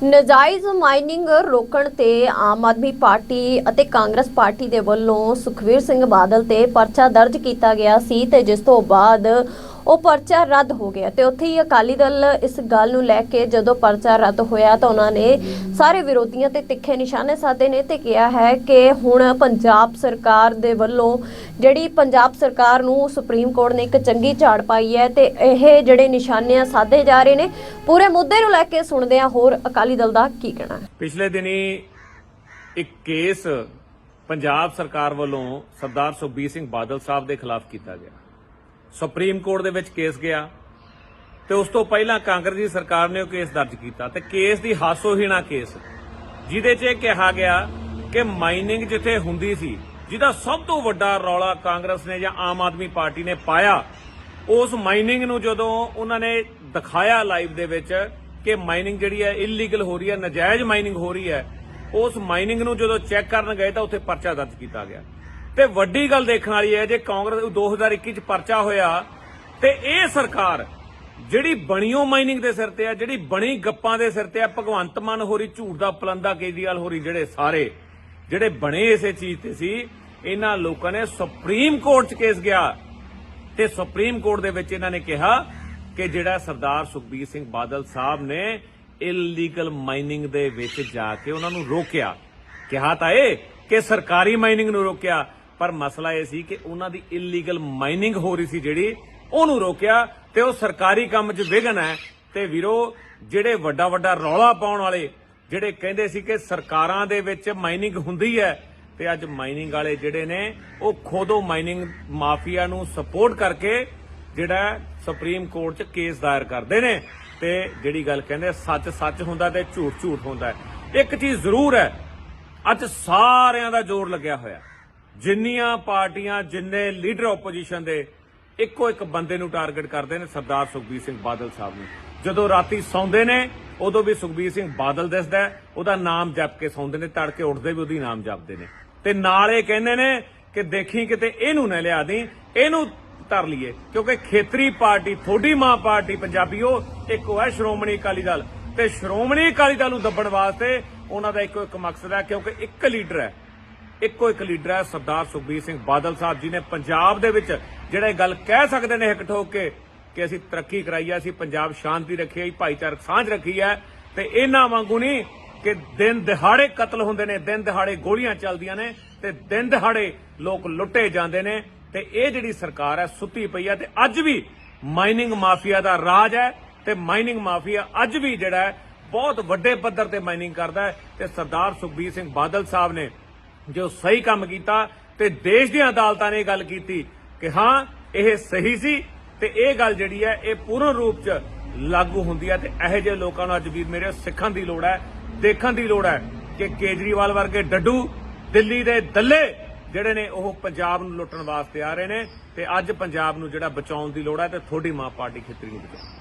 ਨਜਾਇਜ਼ ਮਾਈਨਿੰਗ ਰੋਕਣ ਤੇ ਆਮ ਆਦਮੀ ਪਾਰਟੀ ਅਤੇ ਕਾਂਗਰਸ ਪਾਰਟੀ ਦੇ ਵੱਲੋਂ ਸੁਖਵੀਰ ਸਿੰਘ ਬਾਦਲ ਤੇ ਪਰਚਾ ਦਰਜ ਕੀਤਾ ਗਿਆ ਸੀ ਤੇ ਜਿਸ ਤੋਂ ਬਾਅਦ ਉਹ ਪਰਚਾ ਰੱਦ ਹੋ ਗਿਆ ਤੇ ਉੱਥੇ ਹੀ ਅਕਾਲੀ ਦਲ ਇਸ ਗੱਲ ਨੂੰ ਲੈ ਕੇ ਜਦੋਂ ਪਰਚਾ ਰੱਦ ਹੋਇਆ ਤਾਂ ਉਹਨਾਂ ਨੇ ਸਾਰੇ ਵਿਰੋਧੀਆਂ ਤੇ ਤਿੱਖੇ ਨਿਸ਼ਾਨੇ ਸਾਧੇ ਨੇ ਤੇ ਕਿਹਾ ਹੈ ਕਿ ਹੁਣ ਪੰਜਾਬ ਸਰਕਾਰ ਦੇ ਵੱਲੋਂ ਜਿਹੜੀ ਪੰਜਾਬ ਸਰਕਾਰ ਨੂੰ ਸੁਪਰੀਮ ਕੋਰਟ ਨੇ ਇੱਕ ਚੰਗੀ ਝਾੜ ਪਾਈ ਹੈ ਤੇ ਇਹ ਜਿਹੜੇ ਨਿਸ਼ਾਨਿਆਂ ਸਾਧੇ ਜਾ ਰਹੇ ਨੇ, ਪੂਰੇ ਮੁੱਦੇ ਨੂੰ ਲੈ ਕੇ ਸੁਣਦੇ ਹਾਂ ਹੋਰ ਅਕਾਲੀ ਦਲ ਦਾ ਕੀ ਕਹਿਣਾ ਹੈ? ਪਿਛਲੇ ਦਿਨੀ ਇੱਕ ਕੇਸ ਪੰਜਾਬ ਸਰਕਾਰ ਵੱਲੋਂ ਸਰਦਾਰ ਸੁਖਬੀਰ ਸਿੰਘ ਬਾਦਲ ਸਾਹਿਬ ਦੇ ਖਿਲਾਫ ਕੀਤਾ ਗਿਆ। ਸੁਪਰੀਮ ਕੋਰਟ ਦੇ ਵਿੱਚ ਕੇਸ ਗਿਆ ਤੇ ਉਸ ਤੋਂ ਪਹਿਲਾਂ ਕਾਂਗਰਸੀ ਸਰਕਾਰ ਨੇ ਉਹ ਕੇਸ ਦਰਜ ਕੀਤਾ ਤੇ ਕੇਸ ਦੀ ਹਾਸੋਹੀਣਾ ਕੇਸ, ਜਿਹਦੇ 'ਚ ਇਹ ਕਿਹਾ ਗਿਆ ਕਿ ਮਾਈਨਿੰਗ ਜਿੱਥੇ ਹੁੰਦੀ ਸੀ, ਜਿਹਦਾ ਸਭ ਤੋਂ ਵੱਡਾ ਰੌਲਾ ਕਾਂਗਰਸ ਨੇ ਜਾਂ ਆਮ ਆਦਮੀ ਪਾਰਟੀ ਨੇ ਪਾਇਆ, ਉਸ ਮਾਈਨਿੰਗ ਨੂੰ ਜਦੋਂ ਉਹਨਾਂ ਨੇ ਦਿਖਾਇਆ ਲਾਈਵ ਦੇ ਵਿੱਚ ਕਿ ਮਾਈਨਿੰਗ ਜਿਹੜੀ ਹੈ ਇਲੀਗਲ ਹੋ ਰਹੀ ਹੈ, ਨਾਜਾਇਜ਼ ਮਾਈਨਿੰਗ ਹੋ ਰਹੀ ਹੈ, ਉਸ ਮਾਈਨਿੰਗ ਨੂੰ ਜਦੋਂ ਚੈੱਕ ਕਰਨ ਗਏ ਤਾਂ ਉੱਥੇ ਪਰਚਾ ਦਰਜ ਕੀਤਾ ਗਿਆ। ਤੇ ਵੱਡੀ ਗੱਲ ਦੇਖਣ ਵਾਲੀ ਹੈ, ਜੇ ਕਾਂਗਰਸ 2021 ਚ ਪਰਚਾ ਹੋਇਆ, ਤੇ ਇਹ ਸਰਕਾਰ ਜਿਹੜੀ ਬਣੀਓ ਮਾਈਨਿੰਗ ਦੇ ਸਿਰ ਤੇ ਆ, ਜਿਹੜੀ ਬਣੀ ਗੱਪਾਂ ਦੇ ਸਿਰ ਤੇ ਆ, ਭਗਵੰਤ ਮਾਨ ਹੋਰੀ ਝੂਠ ਦਾ ਪਲੰਦਾ ਕੇਜਰੀਵਾਲ ਹੋਰੀ ਜਿਹੜੇ ਸਾਰੇ, ਜਿਹੜੇ ਬਣੇ ਇਸੇ ਚੀਜ਼ ਤੇ ਸੀ, ਇਹਨਾਂ ਲੋਕਾਂ ਨੇ ਸੁਪਰੀਮ ਕੋਰਟ 'ਚ ਕੇਸ ਗਿਆ। ਤੇ ਸੁਪਰੀਮ ਕੋਰਟ ਦੇ ਵਿੱਚ ਇਹਨਾਂ ਨੇ ਕਿਹਾ ਕਿ ਜਿਹੜਾ ਸਰਦਾਰ ਸੁਖਬੀਰ ਸਿੰਘ ਬਾਦਲ ਸਾਹਿਬ ਨੇ ਇਲੀਗਲ ਮਾਈਨਿੰਗ ਦੇ ਵਿੱਚ ਜਾ ਕੇ ਉਹਨਾਂ ਨੂੰ ਰੋਕਿਆ। ਕਿਹਾ ਤਾਂ ਇਹ ਕਿ ਸਰਕਾਰੀ ਮਾਈਨਿੰਗ ਨੂੰ ਰੋਕਿਆ। ਪਰ ਮਸਲਾ ਇਹ ਸੀ ਕਿ ਉਹਨਾਂ ਦੀ ਇਲੀਗਲ ਮਾਈਨਿੰਗ ਹੋ ਰਹੀ ਸੀ ਜਿਹੜੀ, ਉਹਨੂੰ ਰੋਕਿਆ ਤੇ ਉਹ ਸਰਕਾਰੀ ਕੰਮ 'ਚ ਵਿਘਨ ਹੈ। ਤੇ ਵੀਰੋ, ਜਿਹੜੇ ਵੱਡਾ ਵੱਡਾ ਰੌਲਾ ਪਾਉਣ ਵਾਲੇ, ਜਿਹੜੇ ਕਹਿੰਦੇ ਸੀ ਕਿ ਸਰਕਾਰਾਂ ਦੇ ਵਿੱਚ ਮਾਈਨਿੰਗ ਹੁੰਦੀ ਹੈ, ਤੇ ਅੱਜ ਮਾਈਨਿੰਗ ਵਾਲੇ ਜਿਹੜੇ ਨੇ, ਉਹ ਖੋਦੋ ਮਾਈਨਿੰਗ ਮਾਫੀਆ ਨੂੰ ਸਪੋਰਟ ਕਰਕੇ ਜਿਹੜਾ ਸੁਪਰੀਮ ਕੋਰਟ 'ਚ ਕੇਸ ਦਾਇਰ ਕਰਦੇ ਨੇ। ਤੇ ਜਿਹੜੀ ਗੱਲ ਕਹਿੰਦੇ ਸੱਚ ਸੱਚ ਹੁੰਦਾ ਤੇ ਝੂਠ ਝੂਠ ਹੁੰਦਾ ਇੱਕ ਚੀਜ਼ ਜ਼ਰੂਰ ਹੈ, ਅੱਜ ਸਾਰਿਆਂ ਦਾ ਜ਼ੋਰ ਲੱਗਿਆ ਹੋਇਆ। ਜਿੰਨੀਆਂ ਪਾਰਟੀਆਂ, ਜਿੰਨੇ ਲੀਡਰ ਆਪੋਜੀਸ਼ਨ ਦੇ ਇੱਕੋ ਇੱਕ ਬੰਦੇ ਨੂੰ ਟਾਰਗੇਟ ਕਰਦੇ ਨੇ ਸਰਦਾਰ ਸੁਖਬੀਰ ਸਿੰਘ ਬਾਦਲ ਸਾਹਿਬ ਨੂੰ। ਜਦੋਂ ਰਾਤੀ ਸੌਂਦੇ ਨੇ, ਉਦੋਂ ਵੀ ਸੁਖਬੀਰ ਸਿੰਘ ਬਾਦਲ ਦਿਸਦਾ ਉਹਦਾ ਨਾਮ ਜਪ ਕੇ ਸੌਂਦੇ ਨੇ, ਤੜਕੇ ਉੱਠਦੇ ਵੀ ਉਹਦੀ ਨਾਮ ਜਪਦੇ ਨੇ। ਤੇ ਨਾਲ ਇਹ ਕਹਿੰਦੇ ਨੇ ਕਿ ਦੇਖੀ ਕਿਤੇ ਇਹਨੂੰ ਨਾ ਲਿਆ ਦੀ ਇਹਨੂੰ ਧਰ ਲਈਏ, ਕਿਉਂਕਿ ਖੇਤਰੀ ਪਾਰਟੀ, ਥੋੜੀ ਮਾਂ ਪਾਰਟੀ ਪੰਜਾਬੀਓ ਇੱਕੋ ਹੈ ਸ਼੍ਰੋਮਣੀ ਅਕਾਲੀ ਦਲ। ਤੇ ਸ਼੍ਰੋਮਣੀ ਅਕਾਲੀ ਦਲ ਨੂੰ ਦੱਬਣ ਵਾਸਤੇ ਉਹਨਾਂ ਦਾ ਇੱਕੋ ਇੱਕ ਮਕਸਦ ਹੈ, ਕਿਉਂਕਿ ਇੱਕ ਲੀਡਰ ਹੈ ਇੱਕੋ ਇੱਕ ਲੀਡਰ ਹੈ ਸਰਦਾਰ ਸੁਖਬੀਰ ਸਿੰਘ ਬਾਦਲ ਸਾਹਿਬ ਜੀ ਨੇ। ਪੰਜਾਬ ਦੇ ਵਿੱਚ ਜਿਹੜੇ ਗੱਲ ਕਹਿ ਸਕਦੇ ਨੇ ਹਿੱਕ ਠੋਕ ਕੇ ਕਿ ਅਸੀਂ ਤਰੱਕੀ ਕਰਾਈ ਹੈ, ਅਸੀਂ ਪੰਜਾਬ ਸ਼ਾਂਤੀ ਰੱਖੀ ਹੈ ਭਾਈਚਾਰਕ ਸਾਂਝ ਰੱਖੀ ਹੈ, ਤੇ ਇਹਨਾਂ ਵਾਂਗੂ ਨਹੀਂ ਕਿ ਦਿਨ ਦਿਹਾੜੇ ਕਤਲ ਹੁੰਦੇ ਨੇ, ਦਿਨ ਦਿਹਾੜੇ ਗੋਲੀਆਂ ਚੱਲਦੀਆਂ ਨੇ ਤੇ ਦਿਨ ਦਿਹਾੜੇ ਲੋਕ ਲੁੱਟੇ ਜਾਂਦੇ ਨੇ ਤੇ ਇਹ ਜਿਹੜੀ ਸਰਕਾਰ ਹੈ ਸੁੱਤੀ ਪਈ ਹੈ ਤੇ ਅੱਜ ਵੀ ਮਾਈਨਿੰਗ ਮਾਫੀਆ ਦਾ ਰਾਜ ਹੈ ਤੇ ਮਾਈਨਿੰਗ ਮਾਫੀਆ ਅੱਜ ਵੀ ਜਿਹੜਾ ਬਹੁਤ ਵੱਡੇ ਪੱਧਰ ਤੇ ਮਾਈਨਿੰਗ ਕਰਦਾ ਹੈ ਤੇ ਸਰਦਾਰ ਸੁਖਬੀਰ ਸਿੰਘ ਬਾਦਲ ਸਾਹਿਬ ਨੇ ਜੋ ਸਹੀ ਕੰਮ ਕੀਤਾ ਤੇ ਦੇਸ਼ ਦੀਆਂ ਅਦਾਲਤਾਂ ਨੇ ਇਹ ਗੱਲ ਕੀਤੀ ਕਿ ਹਾਂ, ਇਹ ਸਹੀ ਸੀ ਤੇ ਇਹ ਗੱਲ ਜਿਹੜੀ ਹੈ, ਇਹ ਪੂਰਨ ਰੂਪ ਚ ਲਾਗੂ ਹੁੰਦੀ ਹੈ ਤੇ ਇਹੋ ਜਿਹੇ ਲੋਕਾਂ ਨੂੰ ਅੱਜ ਵੀ ਮੇਰੇ ਸਿੱਖਣ ਦੀ ਲੋੜ ਹੈ, ਦੇਖਣ ਦੀ ਲੋੜ ਹੈ ਕਿ ਕੇਜਰੀਵਾਲ ਵਰਗੇ ਡੱਡੂ ਦਿੱਲੀ ਦੇ ਦੱਲੇ ਜਿਹੜੇ ਨੇ ਉਹ ਪੰਜਾਬ ਨੂੰ ਲੁੱਟਣ ਵਾਸਤੇ ਆ ਰਹੇ ਨੇ ਤੇ ਅੱਜ ਪੰਜਾਬ ਨੂੰ ਜਿਹੜਾ ਬਚਾਉਣ ਦੀ ਲੋੜ ਹੈ ਤੇ ਤੁਹਾਡੀ ਮਾਂ ਪਾਰਟੀ ਖੇਤਰੀ ਨੂੰ ਬਚਾਉਣ